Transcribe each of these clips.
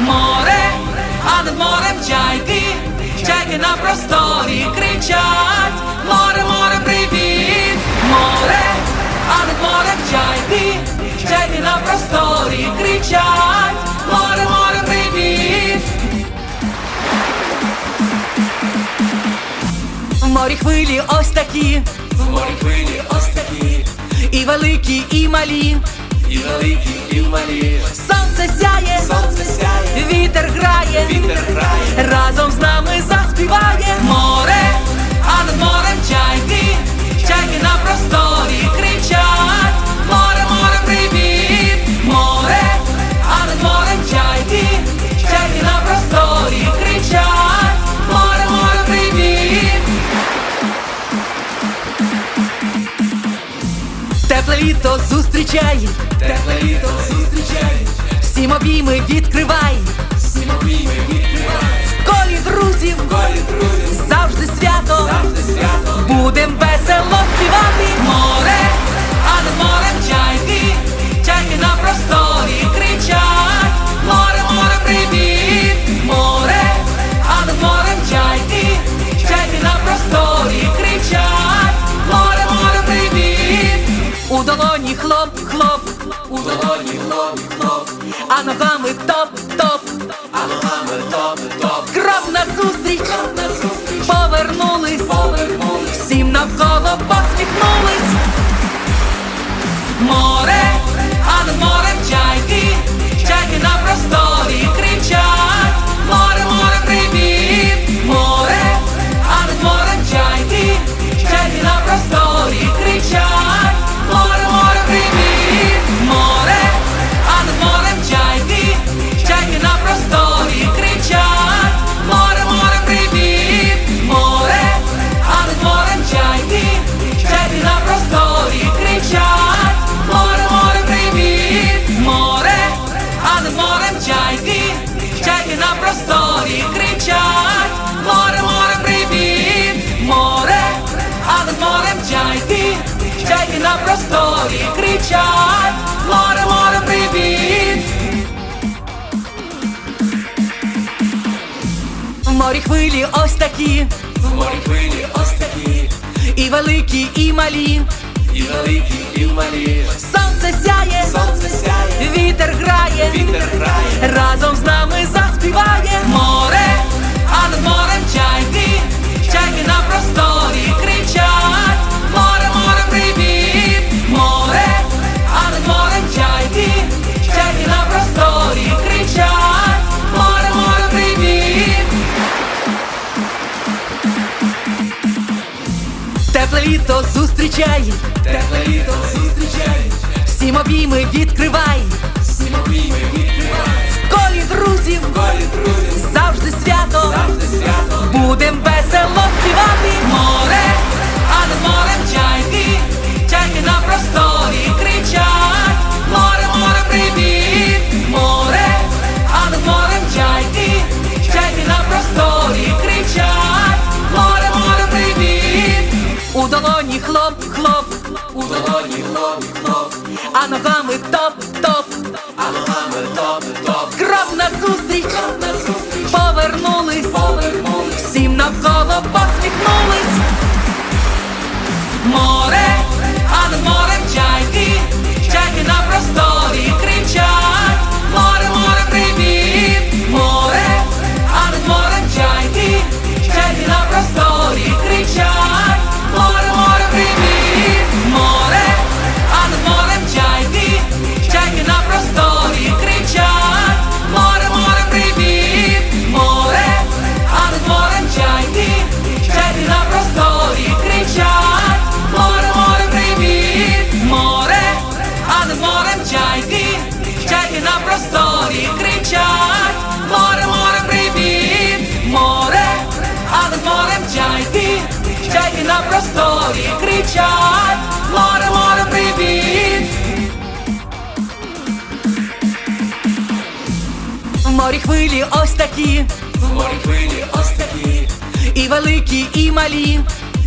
Море, а над морем чайки, чайки на просторі кричать, море, море, привіт, море, а над морем чайки, чайки на просторі кричать, море, море, морі хвилі ось такі, В морі хвилі ось такі, і великі, і малі. і великі, і малі. Сонце сяє, Сонце сяє, вітер грає, зустрічай, тепле літо зустрічай, всім обійми відкривай, крок на зустріч, повернулись, всім навколо посміхнулись. На просторі кричать, море, море, привіт, море, а над морем чайки, чайки на просторі кричать, море, море, привіт. В морі хвилі ось такі, в морі хвилі ось такі, і великі, і малі. і великі, і малі. Сонце сяє, Сонце сяє, вітер грає, вітер грає, разом з нами заспіває. Море, а над морем чайки, чайки на просторі кричать, море, море, привіт, море, а над морем чайки, чайки на просторі кричать, море, море, привіт. Тепле літо зустрічай, тепле літо зустрічай, всім обійми відкривай, всім обійми відкривай. в колі друзів Колі друзів, завжди свято. завжди свято, Будем а ногами топ, топ, а ногами топ, топ. Кров назустріч, Назустріч І кричать, море, море, привіт! В морі хвилі ось такі, в морі хвилі ось такі, і великі, і малі,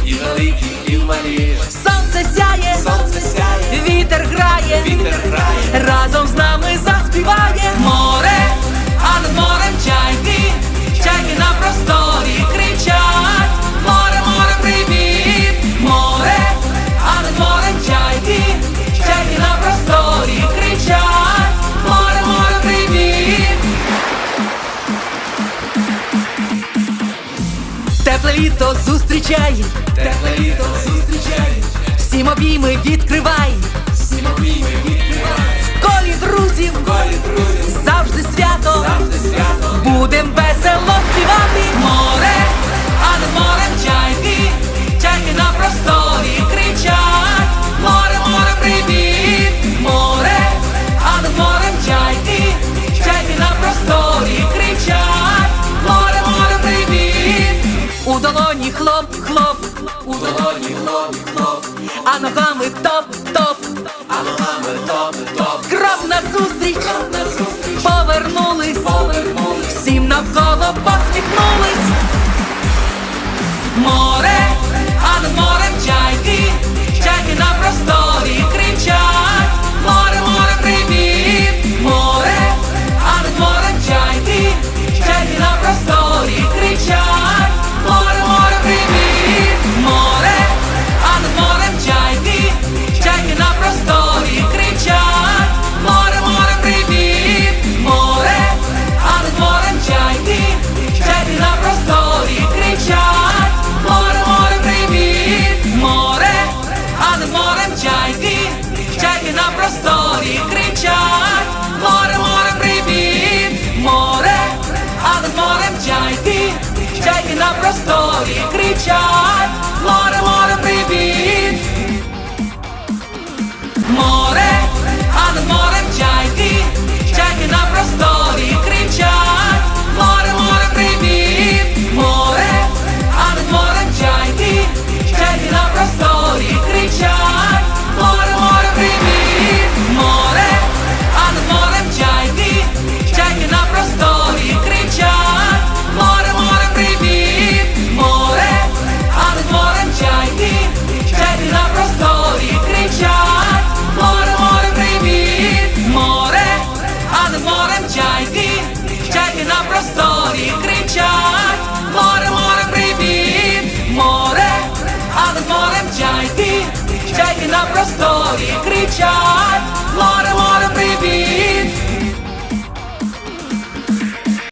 і великі, і малі. Сонце сяє, сонце сяє, вітер грає, вітер грає, разом з нами заспіває. Море, а над морем чайки. Тепле літо зустрічай, тепле літо зустрічай, всім обійми відкривай, всім обійми відкривай, колі друзів, колі друзів, завжди свято, завжди свято, будем. а ногами топ-топ, а ногами топ-топ. Кров назустріч, повернулись, повернулись, всім навколо посміхнулись. Море. Кричав. prostori kričat, moramo